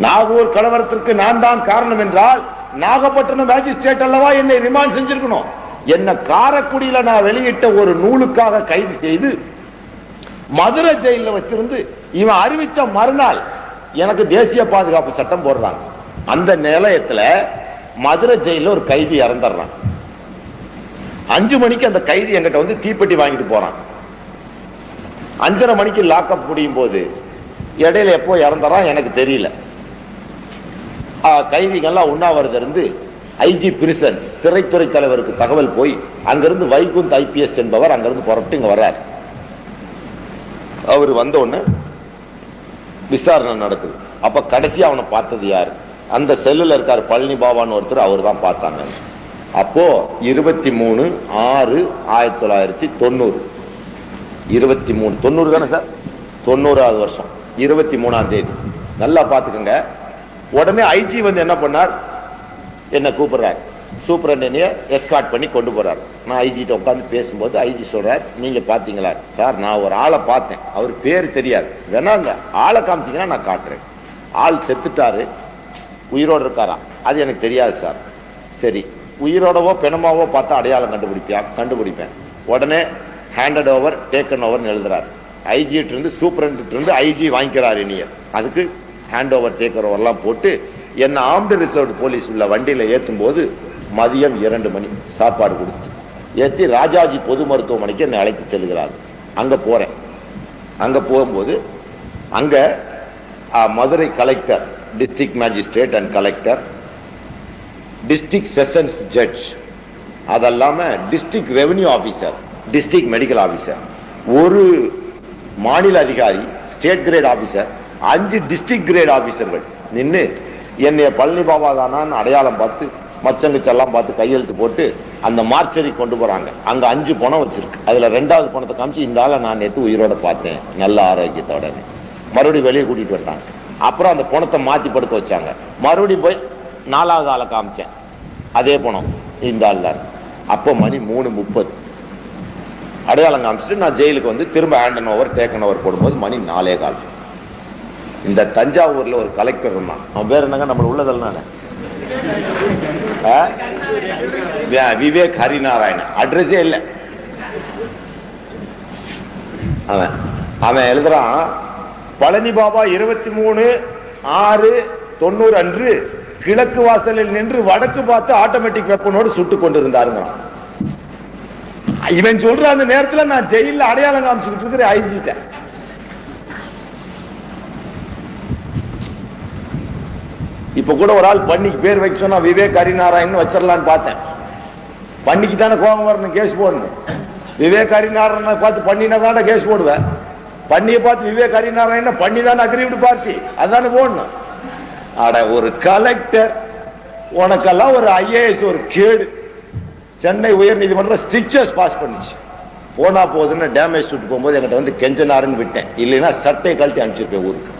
நாகூர் கலவரத்திற்கு நான் தான் காரணம் என்றால் நாகப்பட்டினம் மேஜிஸ்ட்ரேட் அல்லவா என்னை ரிமாண்ட் செஞ்சிருக்கணும். என்ன காரக்குடியில நான் வெளியிட்ட ஒரு நூலுக்காக கைது செய்து மதுரை ஜெயில வச்சிருந்து இவன் அறிவிச்ச மறுநாள் எனக்கு தேசிய பாதுகாப்பு சட்டம் போடுறாங்க. அந்த நிலையத்துல மதுரை ஜெயில ஒரு கைதி இறந்துடுறான். அஞ்சு மணிக்கு அந்த கைதி என்கிட்ட வந்து தீப்பெட்டி வாங்கிட்டு போறான். அஞ்சரை மணிக்கு லாக்அப் முடியும் போது இடையில எப்போ இறந்துறான் எனக்கு தெரியல. கைதிகள்லாம் உண்ணாவிரதம் இருந்து ஐஜி பிரிசன்ஸ் சிறைத்துறை தலைவருக்கு தகவல் போய் அங்கிருந்து வைகுந்த் ஐபிஎஸ் என்பவர் அங்கிருந்து புறப்பட்டு இங்கே வர்றார். அவர் வந்த உடனே விசாரணை நடக்குது. அப்போ கடைசியாக அவனை பார்த்தது யார்? அந்த செல்லில் இருக்கார் பழனி பாபான்னு ஒருத்தர் அவர் தான் பார்த்தாங்க. அப்போ இருபத்தி மூணு ஆறு ஆயிரத்தி தொள்ளாயிரத்தி தொண்ணூறு. இருபத்தி மூணு தொண்ணூறு தானே சார்? தொண்ணூறாவது வருஷம். இருபத்தி மூணாம் தேதி. நல்லா பார்த்துக்கோங்க. உடனே ஐஜி வந்து என்ன பண்ணார்? என்ன கூப்பிடுறார். சூப்பரண்டனைய எஸ்கார்ட் பண்ணி கொண்டு போகிறார் நான் ஐஜிட்ட உட்காந்து பேசும்போது ஐஜி சொல்கிறார் நீங்கள் பார்த்தீங்களா சார் நான் ஒரு ஆளை பார்த்தேன். அவர் பேர் தெரியாது. வேணாங்க. ஆளை காமிச்சீங்கன்னா நான் காட்டுறேன். ஆள் செத்துட்டாரு. உயிரோடு இருக்காரா? அது எனக்கு தெரியாது சார். சரி. உயிரோடவோ பிணமாவோ பார்த்தா அடையாளம் கண்டுபிடிப்பியா கண்டுபிடிப்பேன். உடனே ஹேண்டட் ஓவர் டேக்கன் ஓவர்னு எழுதுறாரு. ஐஜிட்டிருந்து இருந்து இருந்து ஐஜி வாங்கிக்கிறார் இனிய அதுக்கு ஹேண்ட் ஓவர் டேக் ஓவர்லாம் போட்டு என்னை ஆம்டு ரிசர்வ் போலீஸ் உள்ள வண்டியில் ஏற்றும் போது மதியம் இரண்டு மணி சாப்பாடு கொடுத்து ஏற்றி ராஜாஜி பொது மருத்துவமனைக்கு என்னை அழைத்து செல்கிறார். அங்கே போகிறேன் அங்கே போகும்போது அங்கே Madurai collector district magistrate and collector district sessions judge அதல்லாமல் district revenue officer district medical officer ஒரு மாநில அதிகாரி ஸ்டேட் கிரேட் ஆஃபீஸர் அஞ்சு டிஸ்ட்ரிக்ட் கிரேட் ஆபீசர்கள் நின்று என்னைய பழனி பாபா தானான்னு அடையாளம் பார்த்து மச்சங்குச்செல்லாம் பார்த்து கையெழுத்து போட்டு அந்த மார்ச்சரி கொண்டு போறாங்க. அங்க அஞ்சு பணம் வச்சிருக்கு. அதுல ரெண்டாவது பணத்தை காமிச்சு இந்த ஆளை நான் நேற்று உயிரோட பார்த்தேன். நல்ல ஆரோக்கியத்தோட. மறுபடியும் வெளியே கூட்டிட்டு வந்தாங்க அப்புறம் அந்த பணத்தை மாத்தி படுக்க வச்சாங்க. மறுபடியும் போய் நாலாவது ஆளை காமிச்சேன். அதே பணம். இந்த ஆள் தான். அப்போ மணி மூணு முப்பது. அடையாளம் காமிச்சிட்டு நான் ஜெயிலுக்கு வந்து திரும்ப ஹேண்டன் ஓவர் டேக்கன் ஓவர் போடும்போது மணி நாலே கால். இந்த தஞ்சாவூர்ல ஒரு கலெக்டர் இருந்தான். அவன் பேர் என்னங்க? நம்ம உள்ளதெல்லாம் விவேக் ஹரிநாராயணன். அட்ரஸே இல்லை. அவன் அவன் எழுதுறான் பழனி பாபா இருபத்தி மூணு ஆறு தொண்ணூறு அன்று கிழக்கு வாசலில் நின்று வடக்கு பார்த்து ஆட்டோமேட்டிக் வெப்பனோடு சுட்டு கொண்டிருந்தாருங்கிறான் இவன் சொல்ற அந்த நேரத்துல நான் ஜெயில அடையாளம் காமிச்சுக்கிட்டு இருக்கிற ஐஜிட்ட இப்போ கூட ஒரு ஆள் பண்ணிக்கு பேர் வைக்க சொன்னா விவேக் ஹரிநாராயண் வச்சிடலான்னு பார்த்தேன். பண்ணிக்கு தானே கோபம் வரணும் கேஸ் போடணும். விவேக் ஹரிநாராயணனை பார்த்து பண்ணினா தானே கேஸ் போடுவேன். பண்ணியை பார்த்து விவேக் ஹரிநாராயணன் பண்ணி தானே அக்ரிவிட் பார்ட்டி அதானே போடணும். அட ஒரு கலெக்டர் உனக்கெல்லாம் ஒரு ஐஏஎஸ் ஒரு கேடு. சென்னை உயர் ஸ்டிச்சஸ் பாஸ் பண்ணுச்சு. போனா போகுதுன்னு டேமேஜ் சுட்டு போகும்போது என்கிட்ட வந்து கெஞ்சனாருன்னு விட்டேன். இல்லைன்னா சட்டை கழட்டி அனுப்பிச்சிருப்பேன் ஊருக்கு.